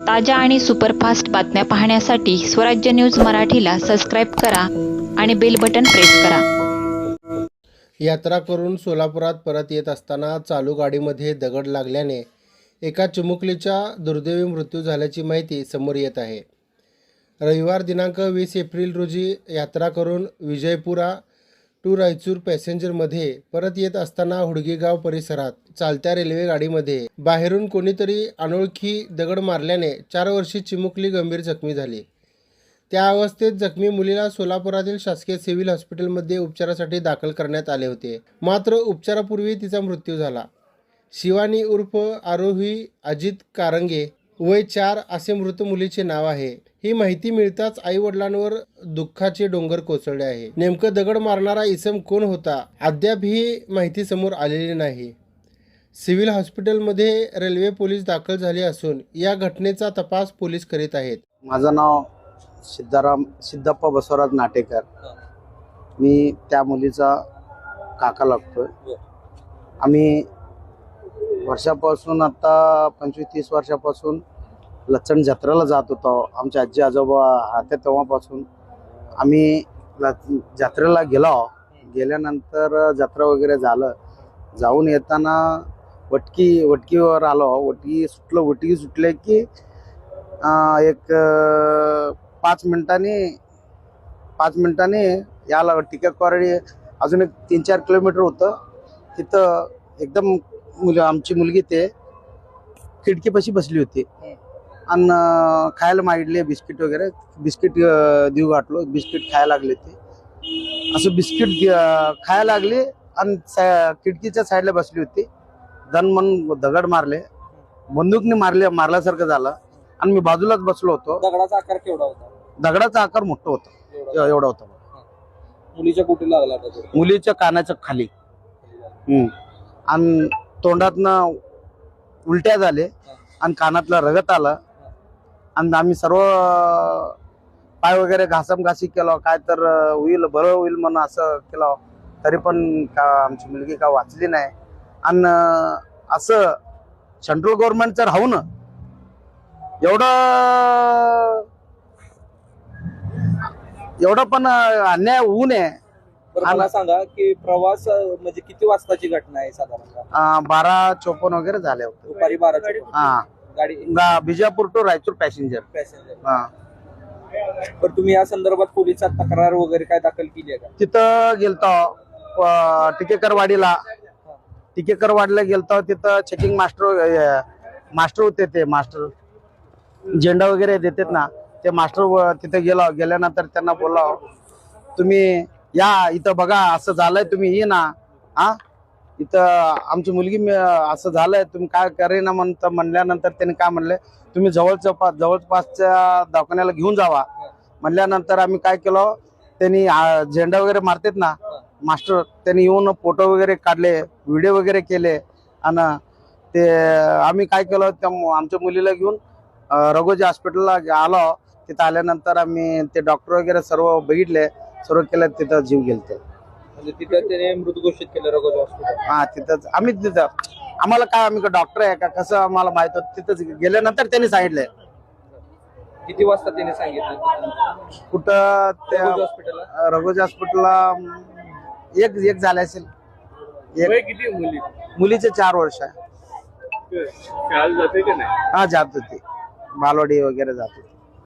ताज्या आणि सुपरफास्ट बातम्या पाहण्यासाठी स्वराज्य न्यूज मराठीला सबस्क्राईब करा आणि बेल बटन प्रेस करा. यात्रा करून सोलापुरात परत येत असताना चालू गाडीमध्ये दगड लागल्याने एका चिमुकलीचा दुर्दैवी मृत्यू झाल्याची माहिती समोर येत आहे. रविवार दिनांक वीस एप्रिल रोजी यात्रा करून विजयपुरा टू रायचूर पॅसेंजरमध्ये परत येत असताना हुडगेगाव परिसरात चालत्या रेल्वे गाडीमध्ये बाहेरून कोणीतरी अनोळखी दगड मारल्याने चार वर्षी चिमुकली गंभीर जखमी झाली. त्या अवस्थेत जखमी मुलीला सोलापुरातील शासकीय सिव्हिल हॉस्पिटलमध्ये उपचारासाठी दाखल करण्यात आले होते. मात्र उपचारापूर्वी तिचा मृत्यू झाला. शिवानी उर्फ आरोही अजित कारंगे वय चार असे मृत मुलीचे नाव आहे. ही माहिती मिळताच आई वडिलांवर दुःखाचे डोंगर कोसळले आहे. नेमकं दगड मारणारा इसम कोण होता? अद्याप ही माहिती समोर आलेली नाही. सिव्हिल हॉस्पिटलमध्ये रेल्वे पोलीस दाखल झाले असून या घटनेचा तपास पोलीस करीत आहेत. माझं नाव सिद्धाराम सिद्धप्पा बसवराज नाटेकर. मी त्या मुलीचा काका लागतोय. आम्ही वर्षापासून आता पंचवीस तीस वर्षापासून लचण जत्रेला जात होतो. आमचे आजी आजोबा राहते तेव्हापासून. आम्ही ल- जत्रेला गेलो. गेल्यानंतर जत्रा वगैरे झालं. जाऊन येताना वटकी वटकीवर आलो. वटकी सुटलं वटकी सुटले की एक पाच मिनिटांनी पाच मिनिटांनी याला टिकेकवाडी अजून एक तीन चार किलोमीटर होतं. तिथं एकदम मुल आमची मुलगी ते खिडकीपाशी बसली होती. आणि अं, खायला मागितले बिस्किट वगैरे. बिस्किट देऊ घातलो. बिस्किट खायला लागले ते. असं बिस्किट खायला लागली आणि खिडकीच्या साईडला बसली होती. दन मन दगड मारले. बंदूकने मारले मारल्यासारखं झालं. आणि मी बाजूलाच बसलो होतो. दगडाचा आकार केवढा होता? दगडाचा आकार मोठा होता. एवढा. होता. मुलीच्या कुठे लागला? मुलीच्या कानाच्या खाली. हम्म. आणि तोंडातनं उलट्या झाले आणि कानातलं रगत आलं. आणि आम्ही सर्व पाय वगैरे घासम घासी केलं काय तर होईल बरं होईल म्हणून असं केलं. तरी पण का आमची मुलगी का वाचली नाही. आणि असं सेंट्रल गव्हर्नमेंटचं ना एवढं एवढं पण अन्याय होऊ नये. बरं मला सांगा की प्रवास अं, म्हणजे किती वाजताची घटना आहे साधारणतः? अं, बारा चोपन्न वगैरे झाले होते. दुपारी बाराची हा. गाडी गा- Bijapur to Raichur passenger. Passenger. हा. तर तुम्ही या संदर्भात पोलिसात तक्रार वगैरे काय दाखल केली आहे का? तिथं गेलतो अं, टिकेकरवाडीला. टिकेकरवाडीला गेलतो तिथं चेकिंग मास्टर मास्टर होते ते मास्टर झेंडा वगैरे देतात ना ते मास्टर व- तिथे गेलो गेल्यानंतर त्यांना बोललो तुम्ही या इथं बघा असं झालंय तुम्ही ये ना. हा? इथं आमची मुलगी असं झालंय तुम्ही काय करे ना म्हणतं म्हणल्यानंतर त्यांनी काय म्हणले तुम्ही जवळच्या पा- जवळपासच्या दवाखान्याला घेऊन जावा. म्हणल्यानंतर आम्ही काय केलं त्यांनी झेंडा वगैरे मारतात ना मास्टर त्यांनी येऊन फोटो वगैरे काढले व्हिडिओ वगैरे केले आणि ते आम्ही काय केलं त्या आमच्या मुलीला घेऊन रघोजी हॉस्पिटलला आलो. तिथं आल्यानंतर आम्ही ते डॉक्टर वगैरे सर्व बघितले. सर्व केलं तिथं जीव गेलते. म्हणजे तिथं त्याने मृत घोषित केलं रघोजी हॉस्पिटल हा तिथंच. आम्ही तिथं आम्हाला काय आम्ही डॉक्टर आहे का? कसं आम्हाला माहीत होतं? तिथंच गेल्यानंतर त्यांनी सांगितलंय. किती वाजता त्याने सांगितलं? कुठं त्या रघोजी हॉस्पिटलला रघोजी हॉस्पिटलला एक एक झाले असेल. एक. किती मुली मुलीचे? चार वर्ष आहे. शाळेला जाते का नाही? हा जात होती. बालवाडी वगैरे जात होती.